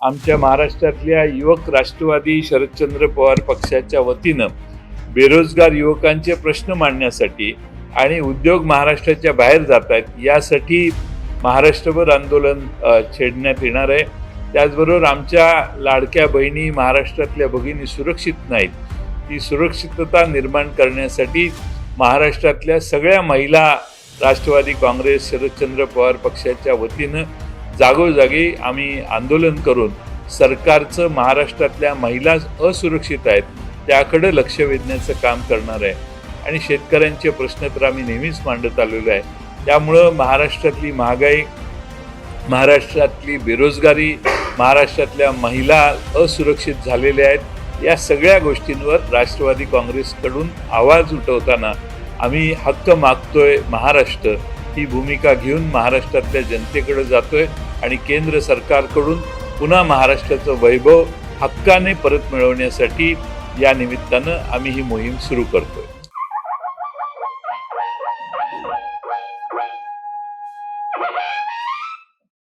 आमच्या महाराष्ट्रातल्या युवक राष्ट्रवादी शरदचंद्र पवार पक्षाच्या वतीनं बेरोजगार युवकांचे प्रश्न मांडण्यासाठी आणि उद्योग महाराष्ट्राच्या बाहेर जात आहेत यासाठी महाराष्ट्रभर आंदोलन छेडण्यात येणार आहे. त्याचबरोबर आमच्या लाडक्या बहिणी महाराष्ट्रातल्या भगिनी सुरक्षित नाहीत. ती सुरक्षितता निर्माण करण्यासाठी महाराष्ट्रातल्या सगळ्या महिला राष्ट्रवादी काँग्रेस शरदचंद्र पवार पक्षाच्या वतीनं जागोजागी आम्ही आंदोलन करून सरकारचं महाराष्ट्रातल्या महिला असुरक्षित आहेत त्याकडे लक्ष वेधण्याचं काम करणार आहे. आणि शेतकऱ्यांचे प्रश्न तर आम्ही नेहमीच मांडत आलेलो आहे. त्यामुळं महाराष्ट्रातली महागाई महाराष्ट्रातली बेरोजगारी महाराष्ट्रातल्या महिला असुरक्षित झालेल्या आहेत या सगळ्या गोष्टींवर राष्ट्रवादी काँग्रेसकडून आवाज उठवताना आम्ही हक्क मागतोय महाराष्ट्र. ही भूमिका घेऊन महाराष्ट्रातल्या जनतेकडे जातोय. आणि केंद्र सरकारकडून पुन्हा महाराष्ट्राचं वैभव हक्काने परत मिळवण्यासाठी या निमित्तानं आम्ही ही मोहीम सुरू करतोय.